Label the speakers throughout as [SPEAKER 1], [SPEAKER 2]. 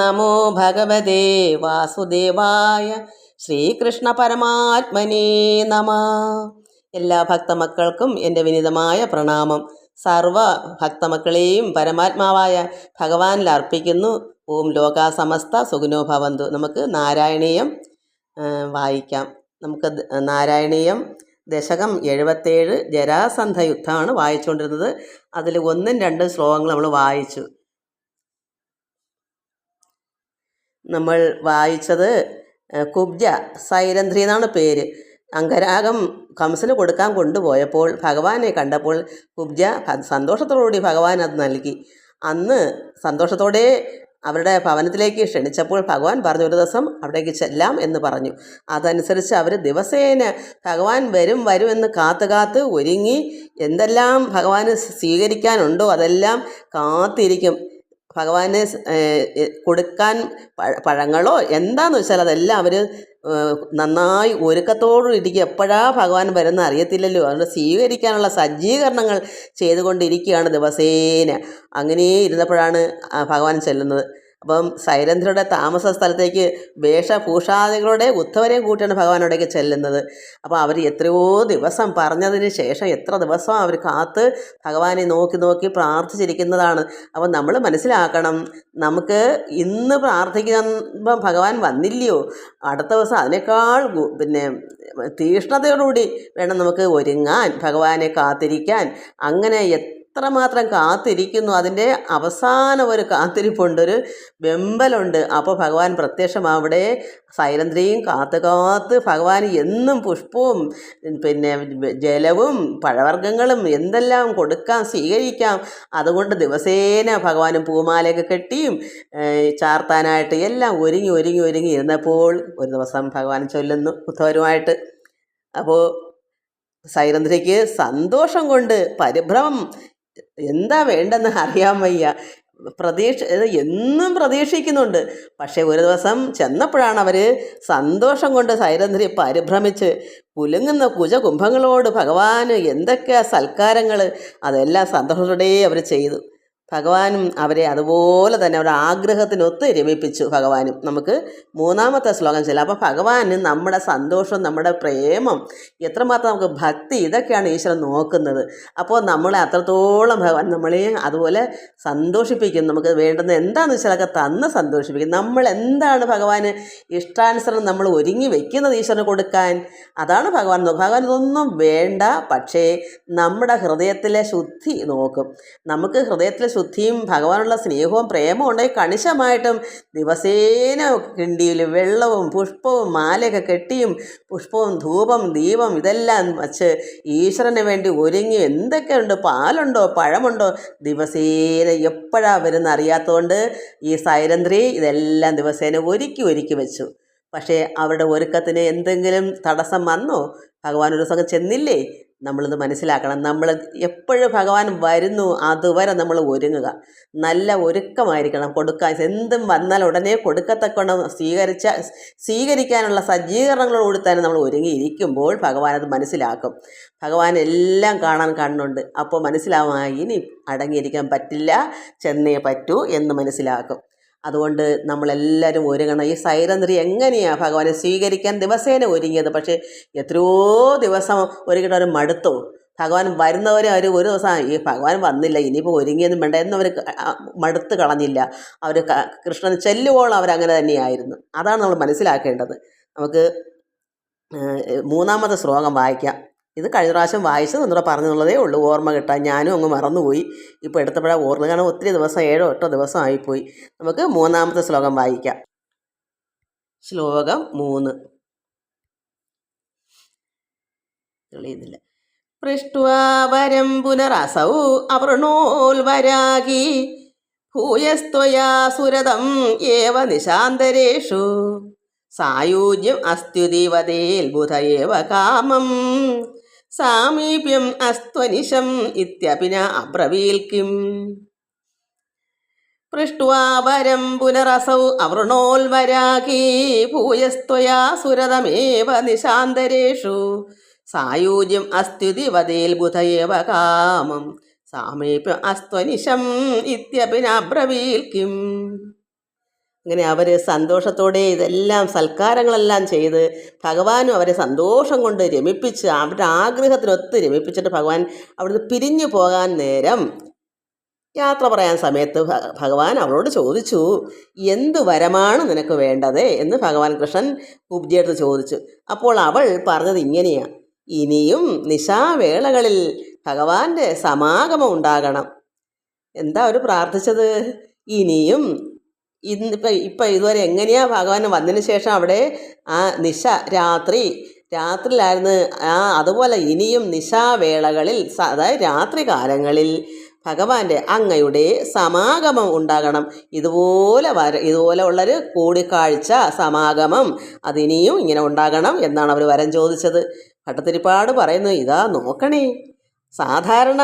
[SPEAKER 1] നമോ ഭഗവതേ വാസുദേവായ ശ്രീകൃഷ്ണ പരമാത്മനേ നമ എല്ലാ ഭക്തമക്കൾക്കും എന്റെ വിനിതമായ പ്രണാമം. സർവ ഭക്തമക്കളെയും പരമാത്മാവായ ഭഗവാനിൽ അർപ്പിക്കുന്നു. ഓം ലോകാ സമസ്ത സുഖിനോ ഭവന്തു. നമുക്ക് നാരായണീയം വായിക്കാം. നമുക്ക് നാരായണീയം ദശകം എഴുപത്തേഴ് ജരാസന്ധ യുദ്ധമാണ് വായിച്ചുകൊണ്ടിരുന്നത്. അതിൽ ഒന്നും രണ്ടും ശ്ലോകങ്ങൾ നമ്മൾ വായിച്ചു. നമ്മൾ വായിച്ചത് കുബ്ജ സൈരന്ധ്രി എന്നാണ് പേര്. അംഗരാഗം കംസന് കൊടുക്കാൻ കൊണ്ടുപോയപ്പോൾ ഭഗവാനെ കണ്ടപ്പോൾ കുബ്ജ സന്തോഷത്തോടുകൂടി ഭഗവാൻ അത് നൽകി. അന്ന് സന്തോഷത്തോടെ അവരുടെ ഭവനത്തിലേക്ക് ക്ഷണിച്ചപ്പോൾ ഭഗവാൻ പറഞ്ഞു ഒരു ദിവസം അവിടേക്ക് ചെല്ലാം എന്ന് പറഞ്ഞു. അതനുസരിച്ച് അവർ ദിവസേന ഭഗവാൻ വരും വരും എന്ന് കാത്ത് കാത്ത് ഒരുങ്ങി എന്തെല്ലാം ഭഗവാന് സ്വീകരിക്കാനുണ്ടോ അതെല്ലാം കാത്തിരിക്കും. ഭഗവാന് കൊടുക്കാൻ പഴ പഴങ്ങളോ എന്താന്ന് വെച്ചാൽ അതെല്ലാം അവർ നന്നായി ഒരുക്കത്തോടും ഇരിക്കുക. എപ്പോഴാ ഭഗവാൻ വരുന്ന അറിയത്തില്ലല്ലോ. അതുകൊണ്ട് സ്വീകരിക്കാനുള്ള സജ്ജീകരണങ്ങൾ ചെയ്തുകൊണ്ടിരിക്കുകയാണ് ദിവസേന. അങ്ങനെ ഇരുന്നപ്പോഴാണ് ഭഗവാൻ ചെല്ലുന്നത്. അപ്പം സൈരന്ധ്രയുടെ താമസ സ്ഥലത്തേക്ക് വേഷഭൂഷാദികളുടെ ഉത്തവരെയും കൂട്ടിയാണ് ഭഗവാൻ അവിടേക്ക് ചെല്ലുന്നത്. അപ്പോൾ അവർ എത്രയോ ദിവസം പറഞ്ഞതിന് ശേഷം എത്ര ദിവസം അവർ കാത്ത് ഭഗവാനെ നോക്കി നോക്കി പ്രാർത്ഥിച്ചിരിക്കുന്നതാണ്. അപ്പോൾ നമ്മൾ മനസ്സിലാക്കണം നമുക്ക് ഇന്ന് പ്രാർത്ഥിക്കുമ്പം ഭഗവാൻ വന്നില്ലയോ? അടുത്ത ദിവസം അതിനേക്കാൾ പിന്നെ തീഷ്ണതയോടുകൂടി വേണം നമുക്ക് ഒരുങ്ങാൻ ഭഗവാനെ കാത്തിരിക്കാൻ. അങ്ങനെ എത്രമാത്രം കാത്തിരിക്കുന്നു. അതിന്റെ അവസാനം ഒരു കാത്തിരിപ്പുണ്ട്. ഒരു വെമ്പലുണ്ട്. അപ്പോൾ ഭഗവാൻ പ്രത്യക്ഷം അവിടെ സൈലന്ത്രിയും കാത്തു കാത്ത് ഭഗവാൻ എന്നും പുഷ്പവും പിന്നെ ജലവും പഴവർഗങ്ങളും എന്തെല്ലാം കൊടുക്കാം സ്വീകരിക്കാം. അതുകൊണ്ട് ദിവസേന ഭഗവാനും പൂമാലയൊക്കെ കെട്ടിയും ചാർത്താനായിട്ട് എല്ലാം ഒരുങ്ങി ഒരുങ്ങി ഒരുങ്ങി ഇരുന്നപ്പോൾ ഒരു ദിവസം ഭഗവാൻ ചൊല്ലുന്നു ഉദ്ധവരുമായിട്ട് അപ്പോൾ സൈരന്ധ്രയ്ക്ക് സന്തോഷം കൊണ്ട് പരിഭ്രമം എന്താ വേണ്ടെന്ന് അറിയാൻ വയ്യ. പ്രതീക്ഷ എന്നും പ്രതീക്ഷിക്കുന്നുണ്ട്. പക്ഷേ ഒരു ദിവസം ചെന്നപ്പോഴാണ് അവർ സന്തോഷം കൊണ്ട് സൈരന്ധ്രി പരിഭ്രമിച്ച് കുലുങ്ങുന്ന കുജകുംഭങ്ങളോട് ഭഗവാന് എന്തൊക്കെയാ സൽക്കാരങ്ങൾ അതെല്ലാം സന്തോഷത്തോടെ അവർ ചെയ്തു. ഭഗവാനും അവരെ അതുപോലെ തന്നെ അവരുടെ ആഗ്രഹത്തിനൊത്ത് രമിപ്പിച്ചു ഭഗവാനും. നമുക്ക് മൂന്നാമത്തെ ശ്ലോകം ചെല്ലാം. അപ്പോൾ ഭഗവാന് നമ്മുടെ സന്തോഷം നമ്മുടെ പ്രേമം എത്രമാത്രം നമുക്ക് ഭക്തി ഇതൊക്കെയാണ് ഈശ്വരൻ നോക്കുന്നത്. അപ്പോൾ നമ്മളെ അത്രത്തോളം ഭഗവാൻ നമ്മളെ അതുപോലെ സന്തോഷിപ്പിക്കും നമുക്ക് വേണ്ടുന്ന എന്താണെന്ന് വെച്ചാൽ അതൊക്കെ തന്ന് സന്തോഷിപ്പിക്കും നമ്മൾ എന്താണ് ഭഗവാന് ഇഷ്ടാനുസരണം നമ്മൾ ഒരുങ്ങി വെക്കുന്നത് ഈശ്വരന് കൊടുക്കാൻ? അതാണ് ഭഗവാൻ ഭഗവാൻ ഇതൊന്നും വേണ്ട. പക്ഷേ നമ്മുടെ ഹൃദയത്തിലെ ശുദ്ധി നോക്കും. നമുക്ക് ഹൃദയത്തിലെ ശുദ്ധിയും ഭഗവാനുള്ള സ്നേഹവും പ്രേമവും ഉണ്ടായി കണിശമായിട്ടും ദിവസേന കിണ്ടിയിൽ വെള്ളവും പുഷ്പവും മാലയൊക്കെ കെട്ടിയും പുഷ്പവും ധൂപം ദീപം ഇതെല്ലാം വച്ച് ഈശ്വരന് വേണ്ടി ഒരുങ്ങി എന്തൊക്കെയുണ്ട്? പാലുണ്ടോ? പഴമുണ്ടോ? ദിവസേന എപ്പോഴാണ് വരുന്ന അറിയാത്തതുകൊണ്ട് ഈ സൈരന്ധ്രി ഇതെല്ലാം ദിവസേന ഒരുക്കി ഒരുക്കി വെച്ചു. പക്ഷേ അവരുടെ ഒരുക്കത്തിന് എന്തെങ്കിലും തടസ്സം വന്നോ? ഭഗവാൻ ഒരു ദിവസം ചെന്നില്ലേ? നമ്മളിത് മനസ്സിലാക്കണം. നമ്മൾ എപ്പോഴും ഭഗവാൻ വരുന്നു അതുവരെ നമ്മൾ ഒരുങ്ങുക. നല്ല ഒരുക്കമായിരിക്കണം. കൊടുക്കാൻ എന്തും വന്നാൽ ഉടനെ കൊടുക്കത്തക്കണം സ്വീകരിച്ച സ്വീകരിക്കാനുള്ള സജ്ജീകരണങ്ങളോട് തന്നെ നമ്മൾ ഒരുങ്ങിയിരിക്കുമ്പോൾ ഭഗവാൻ അത് മനസ്സിലാക്കും. ഭഗവാൻ എല്ലാം കാണാൻ കാണുന്നുണ്ട് അപ്പോൾ മനസ്സിലാവുമായി ഇനി അടങ്ങിയിരിക്കാൻ പറ്റില്ല ചെന്നേ പറ്റൂ എന്ന് മനസ്സിലാക്കും. അതുകൊണ്ട് നമ്മളെല്ലാവരും ഒരുങ്ങണം ഈ സൈരന്ധ്രി എങ്ങനെയാണ് ഭഗവാനെ സ്വീകരിക്കാൻ ദിവസേന ഒരുങ്ങിയത്? പക്ഷേ എത്രയോ ദിവസം ഒരുങ്ങിയിട്ട് അവർ മടുത്തു. ഭഗവാൻ വരുന്നവരെ അവർ ഒരു ദിവസം ഈ ഭഗവാൻ വന്നില്ല ഇനിയിപ്പോൾ ഒരുങ്ങിയൊന്നും വേണ്ട എന്നവർ മടുത്ത് കളഞ്ഞില്ല. അവർ കൃഷ്ണൻ ചെല്ലുവോളം അവരങ്ങനെ തന്നെയായിരുന്നു. അതാണ് നമ്മൾ മനസ്സിലാക്കേണ്ടത്. നമുക്ക് മൂന്നാമത്തെ ശ്ലോകം വായിക്കാം. ഇത് കഴിഞ്ഞ പ്രാവശ്യം വായിച്ചത് ഒന്നുകൂടെ പറഞ്ഞുള്ളതേ ഉള്ളൂ. ഓർമ്മ കിട്ടാൻ ഞാനും അങ്ങ് മറന്നുപോയി. ഇപ്പോൾ എടുത്തപ്പോഴാണ് ഓർമ്മ. കാരണം ഒത്തിരി ദിവസം ഏഴോ എട്ടോ ദിവസം ആയിപ്പോയി. നമുക്ക് മൂന്നാമത്തെ ശ്ലോകം വായിക്കാം. ശ്ലോകം മൂന്ന്. തെളിയുന്നില്ല. പൃഷ്ട്വാവരം പുനരസൗ അവൃണോൽവരാഗി ഭൂയസ്ത്വയാ സുരതം ഏവ നിശാന്തരേഷു. സായൂജ്യം അസ്തുതിവതേൽ ബുധയേവ കാമം. സാമീപ്യം അസ്ത്വനിശം ഇത്യപിന അബ്രവീൽ കിം പൃഷ്ട്വാ പുനരസൗ അവൃണോൽവരാഗീ ഭൂയസ്ത്വയാ സുരതമേവ നിശാന്തരേഷു. സായൂജ്യം അസ്ത്യുതിവതേൽ ബുധയേവ ഏവ കാമം. സാമീപ്യം അസ്ത്വനിശം ഇത്യപിന അബ്രവീൽ കിം അങ്ങനെ അവർ സന്തോഷത്തോടെ ഇതെല്ലാം സൽക്കാരങ്ങളെല്ലാം ചെയ്ത് ഭഗവാനും അവരെ സന്തോഷം കൊണ്ട് രമിപ്പിച്ച് അവരുടെ ആഗ്രഹത്തിനൊത്ത് രമിപ്പിച്ചിട്ട് ഭഗവാൻ അവിടുന്ന് പിരിഞ്ഞു പോകാൻ നേരം യാത്ര പറയാൻ സമയത്ത് ഭഗവാൻ അവളോട് ചോദിച്ചു എന്ത് വരമാണ് നിനക്ക് വേണ്ടത്? എന്ന് ഭഗവാൻ കൃഷ്ണൻ കുബ്ജിയെടുത്ത് ചോദിച്ചു. അപ്പോൾ അവൾ പറഞ്ഞത് ഇങ്ങനെയാണ് ഇനിയും നിശാവേളകളിൽ ഭഗവാന്റെ സമാഗമം ഉണ്ടാകണം. എന്താ അവർ പ്രാർത്ഥിച്ചത്? ഇനിയും ഇന്നിപ്പം ഇപ്പം ഇതുവരെ എങ്ങനെയാ ഭഗവാൻ വന്നതിന് ശേഷം അവിടെ ആ നിശ രാത്രി രാത്രിയിലായിരുന്നു ആ അതുപോലെ ഇനിയും നിശാവേളകളിൽ അതായത് രാത്രി കാലങ്ങളിൽ ഭഗവാന്റെ അങ്ങയുടെ സമാഗമം ഉണ്ടാകണം. ഇതുപോലെ വര ഇതുപോലെ ഉള്ളൊരു കൂടിക്കാഴ്ച സമാഗമം അതിനിയും ഇങ്ങനെ ഉണ്ടാകണം എന്നാണ് അവർ വരം ചോദിച്ചത്. ഭട്ടത്തിരിപ്പാട് പറയുന്നു ഇതാ നോക്കണേ സാധാരണ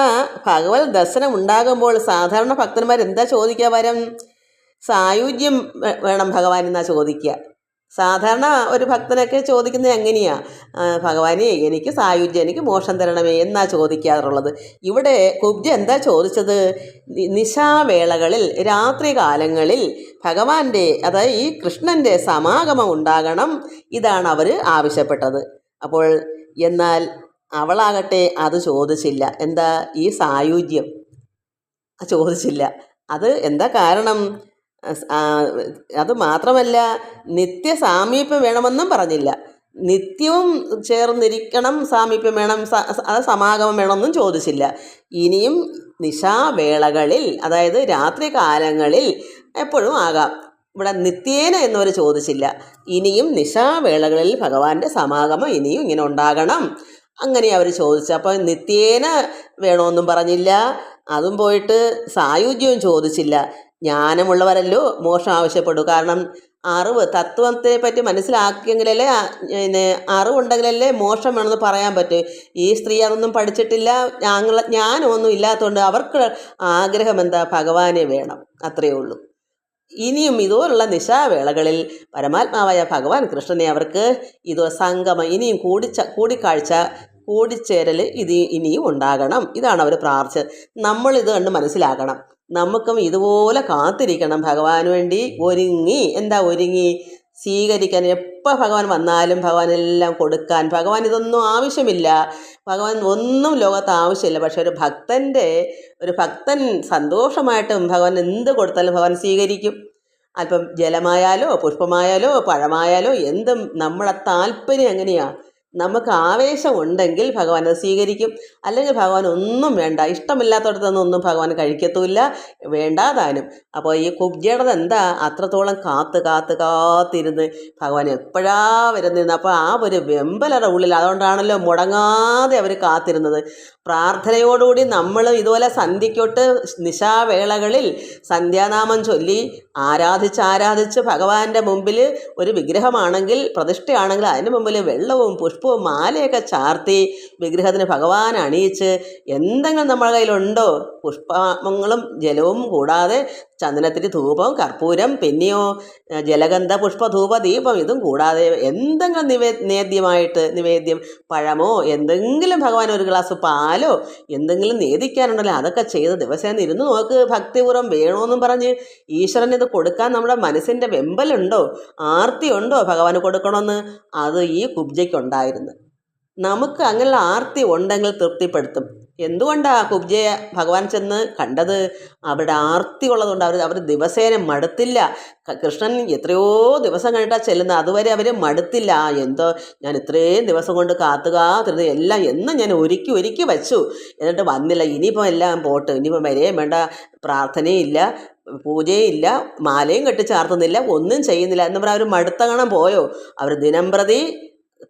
[SPEAKER 1] ഭഗവത് ദർശനം ഉണ്ടാകുമ്പോൾ സാധാരണ ഭക്തന്മാർ എന്താ ചോദിക്കുക വരം? സായുജ്യം വേണം ഭഗവാൻ എന്നാ ചോദിക്കുക. സാധാരണ ഒരു ഭക്തനൊക്കെ ചോദിക്കുന്നത് എങ്ങനെയാ? ഭഗവാനെ എനിക്ക് സായുജ്യം എനിക്ക് മോഷം തരണമേ എന്നാ ചോദിക്കാറുള്ളത്. ഇവിടെ കുബ്ജ എന്താ ചോദിച്ചത്? നിശാവേളകളിൽ രാത്രി കാലങ്ങളിൽ ഭഗവാന്റെ അതായത് ഈ കൃഷ്ണന്റെ സമാഗമം ഉണ്ടാകണം ഇതാണ് അവർ ആവശ്യപ്പെട്ടത്. അപ്പോൾ എന്നാൽ അവളാകട്ടെ അത് ചോദിച്ചില്ല. എന്താ ഈ സായുജ്യം? ചോദിച്ചില്ല. അത് എന്താ കാരണം? അത് മാത്രമല്ല നിത്യ സാമീപ്യം വേണമെന്നും പറഞ്ഞില്ല. നിത്യവും ചേർന്നിരിക്കണം സാമീപ്യം വേണം അത് സമാഗമം വേണമെന്നും ചോദിച്ചില്ല. ഇനിയും നിശാവേളകളിൽ അതായത് രാത്രി കാലങ്ങളിൽ എപ്പോഴും ആകാം. ഇവിടെ നിത്യേന എന്നവർ ചോദിച്ചില്ല. ഇനിയും നിശാവേളകളിൽ ഭഗവാന്റെ സമാഗമം ഇനിയും ഇങ്ങനെ ഉണ്ടാകണം. അങ്ങനെ അവർ ചോദിച്ചു. അപ്പോൾ നിത്യേന വേണമെന്നും പറഞ്ഞില്ല. അതും പോയിട്ട് സായുജ്യവും ചോദിച്ചില്ല. ജ്ഞാനമുള്ളവരല്ലോ മോക്ഷം ആവശ്യപ്പെടൂ. കാരണം അറിവ് തത്വത്തെ പറ്റി മനസ്സിലാക്കിയെങ്കിലല്ലേ പിന്നെ അറിവുണ്ടെങ്കിലല്ലേ മോക്ഷം വേണമെന്ന് പറയാൻ പറ്റൂ. ഈ സ്ത്രീ അതൊന്നും പഠിച്ചിട്ടില്ല ഞങ്ങൾ ജ്ഞാനമൊന്നും ഇല്ലാത്തതുകൊണ്ട് അവർക്ക് ആഗ്രഹം എന്താ? ഭഗവാനെ വേണം. അത്രയേ ഉള്ളൂ. ഇനിയും ഇതുപോലുള്ള നിശാവേളകളിൽ പരമാത്മാവായ ഭഗവാൻ കൃഷ്ണനെ അവർക്ക് ഇത് സംഗമം ഇനിയും കൂടിച്ച കൂടിക്കാഴ്ച കൂടിച്ചേരൽ ഇത് ഇനിയും ഉണ്ടാകണം. ഇതാണ് അവർ പ്രാർത്ഥിച്ചത്. നമ്മളിത് കണ്ട് മനസ്സിലാക്കണം. നമുക്കും ഇതുപോലെ കാത്തിരിക്കണം. ഭഗവാന് വേണ്ടി ഒരുങ്ങി. എന്താ ഒരുങ്ങി? സ്വീകരിക്കാൻ എപ്പോൾ ഭഗവാൻ വന്നാലും ഭഗവാൻ എല്ലാം കൊടുക്കാൻ. ഭഗവാൻ ഇതൊന്നും ആവശ്യമില്ല. ഭഗവാൻ ഒന്നും ലോകത്ത് ആവശ്യമില്ല. പക്ഷെ ഒരു ഭക്തന്റെ ഒരു ഭക്തൻ സന്തോഷമായിട്ടും ഭഗവാൻ എന്ത് കൊടുത്താലും ഭഗവാൻ സ്വീകരിക്കും. അല്പം ജലമായാലോ പുഷ്പമായാലോ പഴമായാലോ എന്തും നമ്മളെ താല്പര്യം എങ്ങനെയാണ് നമുക്ക് ആവേശം ഉണ്ടെങ്കിൽ ഭഗവാൻ അത് സ്വീകരിക്കും. അല്ലെങ്കിൽ ഭഗവാൻ ഒന്നും വേണ്ട. ഇഷ്ടമില്ലാത്തടത്തൊന്നും ഒന്നും ഭഗവാൻ കഴിക്കത്തുമില്ല വേണ്ടാതാനും അപ്പോൾ ഈ കുബ്ജയുടെ എന്താ? അത്രത്തോളം കാത്ത് കാത്ത് കാത്തിരുന്ന് ഭഗവാൻ എപ്പോഴാ വരുന്നിരുന്നു അപ്പോൾ ആ ഒരു വെമ്പലയുടെ ഉള്ളിൽ അതുകൊണ്ടാണല്ലോ മുടങ്ങാതെ അവർ കാത്തിരുന്നത്. പ്രാർത്ഥനയോടുകൂടി നമ്മൾ ഇതുപോലെ സന്ധ്യയ്ക്കൊട്ട് നിശാവേളകളിൽ സന്ധ്യാനാമം ചൊല്ലി ആരാധിച്ച് ആരാധിച്ച് ഭഗവാന്റെ മുമ്പിൽ ഒരു വിഗ്രഹമാണെങ്കിൽ പ്രതിഷ്ഠയാണെങ്കിൽ അതിന് മുമ്പിൽ വെള്ളവും പുഷ്പവും മാലയൊക്കെ ചാർത്തി വിഗ്രഹത്തിന് ഭഗവാൻ അണിയിച്ച് എന്തെങ്കിലും നമ്മുടെ കയ്യിലുണ്ടോ? പുഷ്പങ്ങളും ജലവും കൂടാതെ ചന്ദനത്തിരി ധൂപം കർപ്പൂരം പിന്നെയോ ജലഗന്ധ പുഷ്പധൂപ ദീപം ഇതും കൂടാതെ എന്തെങ്കിലും നിവേ നേദ്യമായിട്ട് നിവേദ്യം? പഴമോ? എന്തെങ്കിലും ഭഗവാൻ ഒരു ഗ്ലാസ് പാലോ? എന്തെങ്കിലും നേദിക്കാനുണ്ടല്ലോ? അതൊക്കെ ചെയ്ത് ദിവസേന ഇരുന്ന് നോക്ക് ഭക്തിപൂർവം വേണമെന്നും പറഞ്ഞ് ഈശ്വരൻ ഇത് കൊടുക്കാൻ നമ്മുടെ മനസ്സിന്റെ വെമ്പലുണ്ടോ? ആർത്തിയുണ്ടോ ഭഗവാന് കൊടുക്കണമെന്ന് അത് ഈ കുബ്ജയ്ക്കുണ്ടായിരുന്നു നമുക്ക് അങ്ങനെയുള്ള ആർത്തി ഉണ്ടെങ്കിൽ തൃപ്തിപ്പെടുത്തും. എന്തുകൊണ്ടാണ് കുബ്ജയെ ഭഗവാൻ ചെന്ന് കണ്ടത്? അവിടെ ആർത്തി ഉള്ളതുകൊണ്ട് അവർ അവർ ദിവസേന മടുത്തില്ല. കൃഷ്ണൻ എത്രയോ ദിവസം കഴിഞ്ഞിട്ടാണ് ചെല്ലുന്നത് അതുവരെ അവർ മടുത്തില്ല. എന്തോ ഞാൻ ഇത്രയും ദിവസം കൊണ്ട് കാത്തു കാത്തിരുന്ന് എല്ലാം എന്നും ഞാൻ ഒരുക്കി ഒരുക്കി വെച്ചു. എന്നിട്ട് വന്നില്ല. ഇനിയിപ്പോൾ എല്ലാം പോട്ട്. ഇനിയിപ്പോൾ വരെയും വേണ്ട. പ്രാർത്ഥനയില്ല പൂജയില്ല മാലയും കെട്ടി ചാർത്തുന്നില്ല. ഒന്നും ചെയ്യുന്നില്ല എന്ന് പറഞ്ഞാൽ അവർ മടുത്തങ്ങണം പോയോ? അവർ ദിനം പ്രതി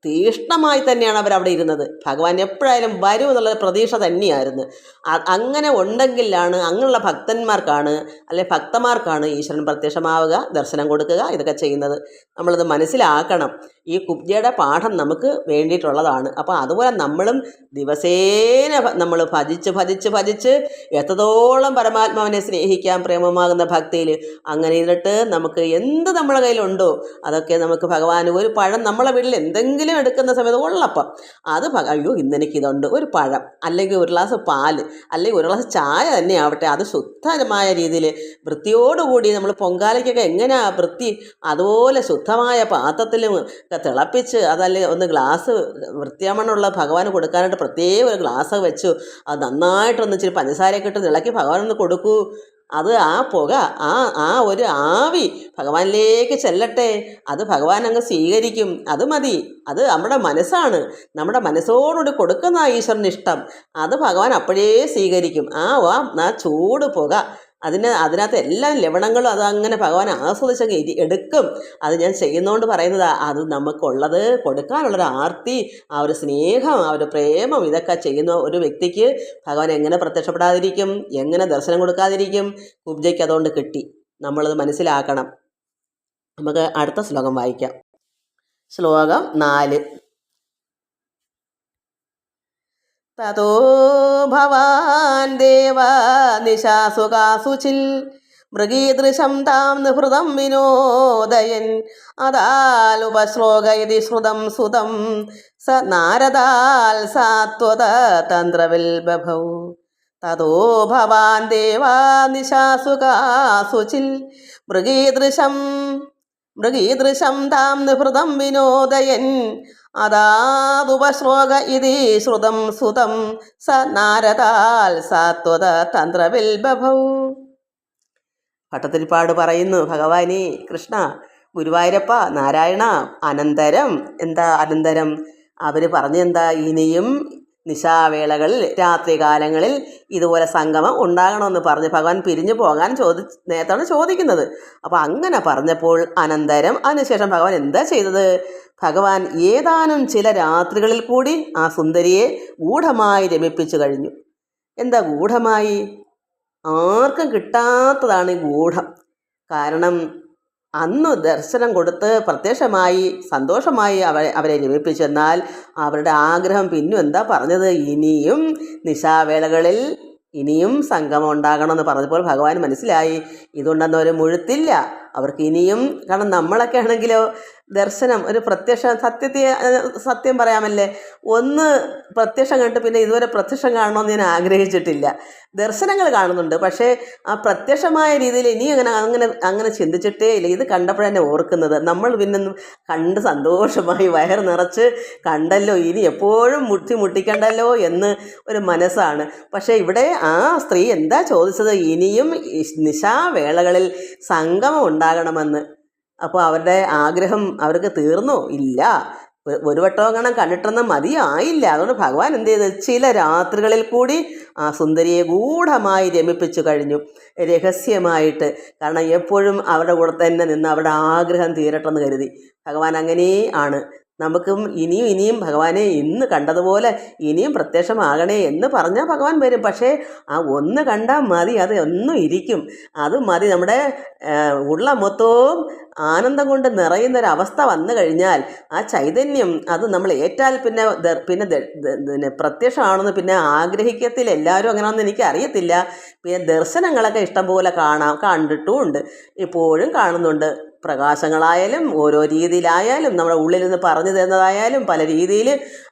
[SPEAKER 1] തീഷ്ണമായി തന്നെയാണ് അവരവിടെ ഇരുന്നത്. ഭഗവാൻ എപ്പോഴായാലും വരും എന്നുള്ള പ്രതീക്ഷ തന്നെയായിരുന്നു. അങ്ങനെ ഉണ്ടെങ്കിലാണ് അങ്ങനെയുള്ള ഭക്തന്മാർക്കാണ് അല്ലെ ഭക്തന്മാർക്കാണ് ഈശ്വരൻ പ്രത്യക്ഷമാവുക ദർശനം കൊടുക്കുക ഇതൊക്കെ ചെയ്യുന്നത്. നമ്മളത് മനസ്സിലാക്കണം. ഈ കുബ്ജയുടെ പാഠം നമുക്ക് വേണ്ടിയിട്ടുള്ളതാണ്. അപ്പോൾ അതുപോലെ നമ്മളും ദിവസേന നമ്മൾ ഭജിച്ച് ഭജിച്ച് ഭജിച്ച് എത്രത്തോളം പരമാത്മാവിനെ സ്നേഹിക്കാൻ പ്രേമമാകുന്ന ഭക്തിയിൽ അങ്ങനെ ഇരുന്നിട്ട് നമുക്ക് എന്ത് നമ്മുടെ കയ്യിലുണ്ടോ അതൊക്കെ നമുക്ക് ഭഗവാൻ ഒരു പഴം നമ്മളെ വീട്ടിൽ എന്തെങ്കിലും എന്തെങ്കിലും എടുക്കുന്ന സമയത്ത് ഉള്ളപ്പം. അത് അയ്യോ ഇന്നെനിക്ക് ഇതുണ്ട് ഒരു പഴം അല്ലെങ്കിൽ ഒരു ഗ്ലാസ് പാൽ അല്ലെങ്കിൽ ഒരു ഗ്ലാസ് ചായ തന്നെ ആവട്ടെ അത് ശുദ്ധമായ രീതിയിൽ വൃത്തിയോടുകൂടി നമ്മൾ പൊങ്കാലയ്ക്കൊക്കെ എങ്ങനെയാ വൃത്തി അതുപോലെ ശുദ്ധമായ പാത്രത്തിൽ തിളപ്പിച്ച് അതല്ലേ ഒന്ന് ഗ്ലാസ് വൃത്തിയാമണ്ണുള്ള ഭഗവാന് കൊടുക്കാനായിട്ട് പ്രത്യേക ഒരു ഗ്ലാസ് വെച്ചു അത് നന്നായിട്ടൊന്ന് ഇച്ചിരി പഞ്ചസാരയൊക്കെ ഇട്ട് ഇളക്കി ഭഗവാനൊന്ന് കൊടുക്കൂ. അത് ആ പുക ആ ആ ഒരു ആവി ഭഗവാനിലേക്ക് ചെല്ലട്ടെ. അത് ഭഗവാൻ അങ്ങ് സ്വീകരിക്കും. അത് മതി. അത് നമ്മുടെ മനസ്സാണ്. നമ്മുടെ മനസ്സോടുകൂടി കൊടുക്കുന്ന ആ ഈശ്വരന് ഇഷ്ടം അത് ഭഗവാൻ അപ്പോഴേ സ്വീകരിക്കും. ആ ആ ചൂട് പുക. അതിന് അതിനകത്ത് എല്ലാ ലവണങ്ങളും അതങ്ങനെ ഭഗവാൻ ആസ്വദിച്ചങ്ങ് എടുക്കും. അത് ഞാൻ ചെയ്യുന്നതുകൊണ്ട് പറയുന്നതാ അത് നമുക്കുള്ളത് കൊടുക്കാനുള്ളൊരു ആർത്തി ആ ഒരു സ്നേഹം ആ ഒരു പ്രേമം ഇതൊക്കെ ചെയ്യുന്ന ഒരു വ്യക്തിക്ക് ഭഗവാൻ എങ്ങനെ പ്രത്യക്ഷപ്പെടാതിരിക്കും എങ്ങനെ ദർശനം കൊടുക്കാതിരിക്കും കുബ്ജയ്ക്ക് അതുകൊണ്ട് കിട്ടി. നമ്മളത് മനസ്സിലാക്കണം. നമുക്ക് അടുത്ത ശ്ലോകം വായിക്കാം. ശ്ലോകം നാല്. തതോ ഭവാൻ ദേവ നിശാസുകാസുചിൽ മൃഗീദൃശം താം നിഹൃതം വിനോദയൻ. അതാലുപശ്ലോക ഇതി ശ്രുതം സുതം. സ നാരദാൽ സാത്വത തന്ത്രവിൽ ബഭൗ. തതോ ഭവാൻ ദേവാ നിശാസുകാസുചിൽ മൃഗീദൃശം മൃഗീദൃശം താം നിഹൃതം വിനോദയൻ. അതാതുപശ്ലോക ഇതി ശ്രുതം സുതം സ നാരദാൽ സാത്വത തന്ത്രവിൽ ബഭൗ. പറയുന്നു ഭഗവാനി കൃഷ്ണ ഗുരുവായൂരപ്പ നാരായണ അനന്തരം. എന്താ അനന്തരം? അവർ പറഞ്ഞെന്താ? ഇനിയും നിശാവേളകളിൽ രാത്രികാലങ്ങളിൽ ഇതുപോലെ സംഗമം ഉണ്ടാകണമെന്ന് പറഞ്ഞ് ഭഗവാൻ പിരിഞ്ഞു പോകാൻ ചോദി നേരത്താണ് ചോദിക്കുന്നത്. അപ്പോൾ അങ്ങനെ പറഞ്ഞപ്പോൾ അനന്തരം അതിനുശേഷം ഭഗവാൻ എന്താ ചെയ്തത്? ഭഗവാൻ ഏതാനും ചില രാത്രികളിൽ കൂടി ആ സുന്ദരിയെ ഗൂഢമായി രമിപ്പിച്ചു കഴിഞ്ഞു. എന്താ ഗൂഢമായി? ആർക്കും കിട്ടാത്തതാണ് ഈ ഗൂഢം. കാരണം അന്ന് ദർശനം കൊടുത്ത് പ്രത്യക്ഷമായി സന്തോഷമായി അവരെ അവരെ രമിപ്പിച്ചു എന്നാൽ അവരുടെ ആഗ്രഹം പിന്നും എന്താ പറഞ്ഞത്? ഇനിയും നിശാവേളകളിൽ ഇനിയും സംഗമം ഉണ്ടാകണമെന്ന് പറഞ്ഞപ്പോൾ ഭഗവാൻ മനസ്സിലായി. ഇതുകൊണ്ടൊന്നും അവർ മുഴുത്തില്ല. അവർക്ക് ഇനിയും കാരണം നമ്മളൊക്കെ ആണെങ്കിലോ ദർശനം ഒരു പ്രത്യക്ഷ സത്യത്തെ സത്യം പറയാമല്ലേ? ഒന്ന് പ്രത്യക്ഷം കണ്ടിട്ട് പിന്നെ ഇതുവരെ പ്രത്യക്ഷം കാണണമെന്ന് ഞാൻ ആഗ്രഹിച്ചിട്ടില്ല. ദർശനങ്ങൾ കാണുന്നുണ്ട്. പക്ഷേ ആ പ്രത്യക്ഷമായ രീതിയിൽ ഇനി അങ്ങനെ അങ്ങനെ അങ്ങനെ ചിന്തിച്ചിട്ടേ ഇല്ല. ഇത് കണ്ടപ്പോഴെന്നെ ഓർക്കുന്നത്. നമ്മൾ പിന്നെ കണ്ട് സന്തോഷമായി വയർ നിറച്ച് കണ്ടല്ലോ ഇനി എപ്പോഴും മുട്ടി മുട്ടിക്കണ്ടല്ലോ എന്ന് ഒരു മനസ്സാണ്. പക്ഷേ ഇവിടെ ആ സ്ത്രീ എന്താ ചോദിച്ചത്? ഇനിയും നിശാവേളകളിൽ സംഗമം ഉണ്ടാകണമെന്ന്. അപ്പോൾ അവരുടെ ആഗ്രഹം അവർക്ക് തീർന്നോ? ഇല്ല. ഒരു- ഒരു വട്ടം കാണാൻ കണ്ടിട്ടൊന്നും മതിയായില്ല. അതുകൊണ്ട് ഭഗവാൻ എന്ത് ചെയ്തു? ചില രാത്രികളിൽ കൂടി ആ സുന്ദരിയെ ഗൂഢമായി രമിപ്പിച്ചു കഴിഞ്ഞു. രഹസ്യമായിട്ട്. കാരണം എപ്പോഴും അവരുടെ കൂടെ തന്നെ നിന്ന് അവരുടെ ആഗ്രഹം തീരട്ടെന്ന് കരുതി. ഭഗവാൻ അങ്ങനെ ആണ് നമുക്കും ഇനിയും ഇനിയും ഭഗവാനെ ഇന്ന് കണ്ടതുപോലെ ഇനിയും പ്രത്യക്ഷമാകണേ എന്ന് പറഞ്ഞാൽ ഭഗവാൻ വരും. പക്ഷേ ആ ഒന്ന് കണ്ടാൽ മതി അത് ഒന്നും ഇരിക്കും. അത് മതി. നമ്മുടെ ഉള്ള മൊത്തവും ആനന്ദം കൊണ്ട് നിറയുന്നൊരവസ്ഥ വന്നു കഴിഞ്ഞാൽ ആ ചൈതന്യം അത് നമ്മൾ ഏറ്റാൽ പിന്നെ പിന്നെ പിന്നെ പ്രത്യക്ഷമാണെന്ന് പിന്നെ ആഗ്രഹിക്കത്തില്ല. എല്ലാവരും അങ്ങനെയൊന്നും എനിക്ക് അറിയത്തില്ല പിന്നെ ദർശനങ്ങളൊക്കെ ഇഷ്ടംപോലെ കാണാം കണ്ടിട്ടും ഉണ്ട് ഇപ്പോഴും കാണുന്നുണ്ട്. പ്രകാശങ്ങളായാലും ഓരോ രീതിയിലായാലും നമ്മുടെ ഉള്ളിൽ നിന്ന് പറഞ്ഞു തരുന്നതായാലും പല രീതിയിൽ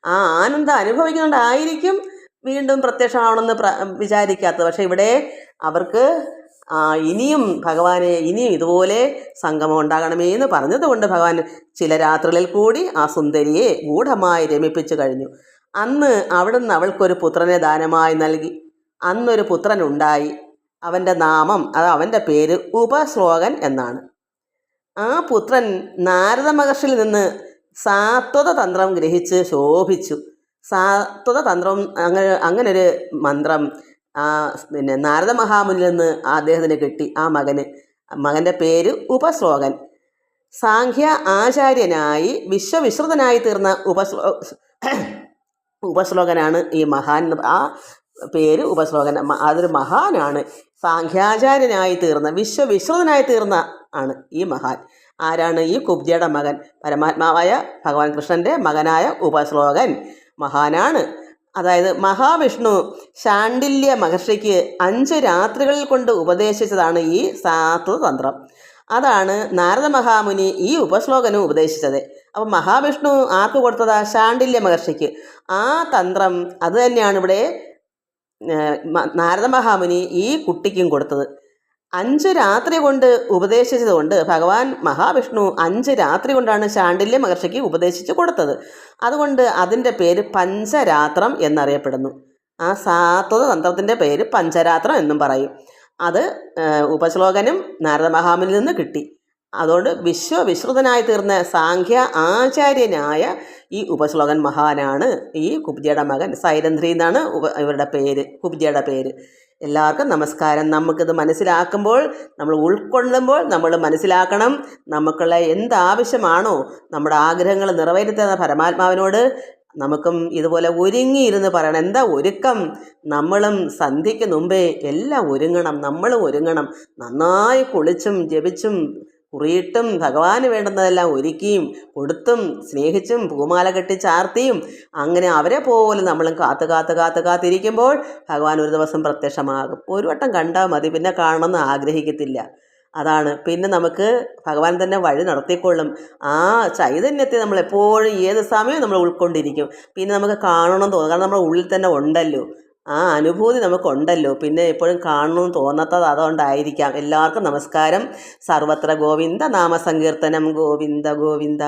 [SPEAKER 1] ആ ആനന്ദം അനുഭവിക്കുന്നുണ്ടായിരിക്കും വീണ്ടും പ്രത്യക്ഷമാവണമെന്ന് പ്ര വിചാരിക്കാത്തത്. പക്ഷേ ഇവിടെ അവർക്ക് ഇനിയും ഭഗവാനെ ഇനിയും ഇതുപോലെ സംഗമം ഉണ്ടാകണമേ എന്ന് പറഞ്ഞതുകൊണ്ട് ഭഗവാൻ ചില രാത്രികളിൽ കൂടി ആ സുന്ദരിയെ ഗൂഢമായി രമിപ്പിച്ചു കഴിഞ്ഞു. അന്ന് അവിടുന്ന് അവൾക്കൊരു പുത്രനെ ദാനമായി നൽകി. അന്നൊരു പുത്രനുണ്ടായി. അവന്റെ നാമം അത് അവന്റെ പേര് ഉപശ്ലോകൻ എന്നാണ്. ആ പുത്രൻ നാരദ മഹർഷിയിൽ നിന്ന് സാത്വത തന്ത്രം ഗ്രഹിച്ച് ശോഭിച്ചു. സാത്വത തന്ത്രം അങ്ങനെ അങ്ങനൊരു മന്ത്രം ആ പിന്നെ നാരദ മഹാമുനിൽ നിന്ന് അദ്ദേഹത്തിന് കിട്ടി ആ മകന്. മകന്റെ പേര് ഉപശ്ലോകൻ. സാഖ്യ ആചാര്യനായി വിശ്വവിശ്രുതനായി തീർന്ന ഉപശ്ലോ ഉപശ്ലോകനാണ് ഈ മഹാൻ ആ പേര് ഉപശ്ലോകൻ. അതൊരു മഹാനാണ്. സാഖ്യാചാര്യനായി തീർന്ന വിശ്വവിശ്രുതനായി തീർന്ന ആണ് ഈ മഹാൻ. ആരാണ് ഈ കുബ്ജയുടെ മകൻ? പരമാത്മാവായ ഭഗവാൻ കൃഷ്ണന്റെ മകനായ ഉപശ്ലോകൻ മഹാനാണ്. അതായത് മഹാവിഷ്ണു ശാണ്ഡില്യ മഹർഷിക്ക് അഞ്ച് രാത്രികളിൽ കൊണ്ട് ഉപദേശിച്ചതാണ് ഈ സാത്വതന്ത്രം. അതാണ് നാരദ മഹാമുനി ഈ ഉപശ്ലോകനും ഉപദേശിച്ചത്. അപ്പോൾ മഹാവിഷ്ണു ആർക്ക് കൊടുത്തതാ? ശാണ്ഡില്യ മഹർഷിക്ക്. ആ തന്ത്രം അത് തന്നെയാണ് ഇവിടെ നാരദ മഹാമുനി ഈ കുട്ടിക്കും കൊടുത്തത്. അഞ്ച് രാത്രി കൊണ്ട് ഉപദേശിച്ചതുകൊണ്ട് ഭഗവാൻ മഹാവിഷ്ണു അഞ്ച് രാത്രി കൊണ്ടാണ് ശാണ്ഡില്യ മഹർഷിക്ക് ഉപദേശിച്ച് കൊടുത്തത്. അതുകൊണ്ട് അതിന്റെ പേര് പഞ്ചരാത്രം എന്നറിയപ്പെടുന്നു. ആ സാത്വത തന്ത്രത്തിന്റെ പേര് പഞ്ചരാത്രം എന്നും പറയും. അത് ഉപശ്ലോകനും നാരദ മഹാമുനിൽ നിന്ന് കിട്ടി. അതുകൊണ്ട് വിശ്വവിശ്രുതനായി തീർന്ന സാഖ്യ ആചാര്യനായ ഈ ഉപശ്ലോകൻ മഹാനാണ് ഈ കുബ്ജയുടെ മകൻ. സൈരന്ധ്രി എന്നാണ് ഇവരുടെ പേര് കുബ്ജയുടെ പേര്. എല്ലാവർക്കും നമസ്കാരം. നമുക്കിത് മനസ്സിലാക്കുമ്പോൾ നമ്മൾ ഉൾക്കൊള്ളുമ്പോൾ നമ്മൾ മനസ്സിലാക്കണം നമുക്കുള്ള എന്താവശ്യമാണോ നമ്മുടെ ആഗ്രഹങ്ങൾ നിറവേറ്റുന്ന പരമാത്മാവിനോട്. നമുക്കും ഇതുപോലെ ഒരുങ്ങിയിരുന്ന് പറയണം എന്താ ഒരുക്കം? നമ്മളും സന്ധ്യയ്ക്ക് മുമ്പേ എല്ലാം ഒരുങ്ങണം നമ്മളും ഒരുങ്ങണം. നന്നായി കുളിച്ചും ജപിച്ചും കുറിയിട്ടും ഭഗവാന് വേണ്ടുന്നതെല്ലാം ഒരുക്കിയും കൊടുത്തും സ്നേഹിച്ചും പൂമാല കെട്ടി ചാർത്തിയും അങ്ങനെ അവരെ പോലെ നമ്മളും കാത്ത് കാത്ത് കാത്ത് കാത്തിരിക്കുമ്പോൾ ഭഗവാൻ ഒരു ദിവസം പ്രത്യക്ഷമാകും. ഒരു വട്ടം കണ്ടാൽ മതി പിന്നെ കാണണമെന്ന് ആഗ്രഹിക്കത്തില്ല. അതാണ്. പിന്നെ നമുക്ക് ഭഗവാൻ തന്നെ വഴി നടത്തിക്കൊള്ളും. ആ ചൈതന്യത്തെ നമ്മൾ എപ്പോഴും ഏത് സമയവും നമ്മൾ ഉൾക്കൊണ്ടിരിക്കും. പിന്നെ നമുക്ക് കാണണം തോന്നും. കാരണം നമ്മുടെ ഉള്ളിൽ തന്നെ ഉണ്ടല്ലോ. ആ അനുഭൂതി നമുക്കുണ്ടല്ലോ. പിന്നെ എപ്പോഴും കാണണമെന്ന് തോന്നാത്തത് അതുകൊണ്ടായിരിക്കാം. എല്ലാവർക്കും നമസ്കാരം. സർവത്ര ഗോവിന്ദ നാമസങ്കീർത്തനം ഗോവിന്ദ ഗോവിന്ദ.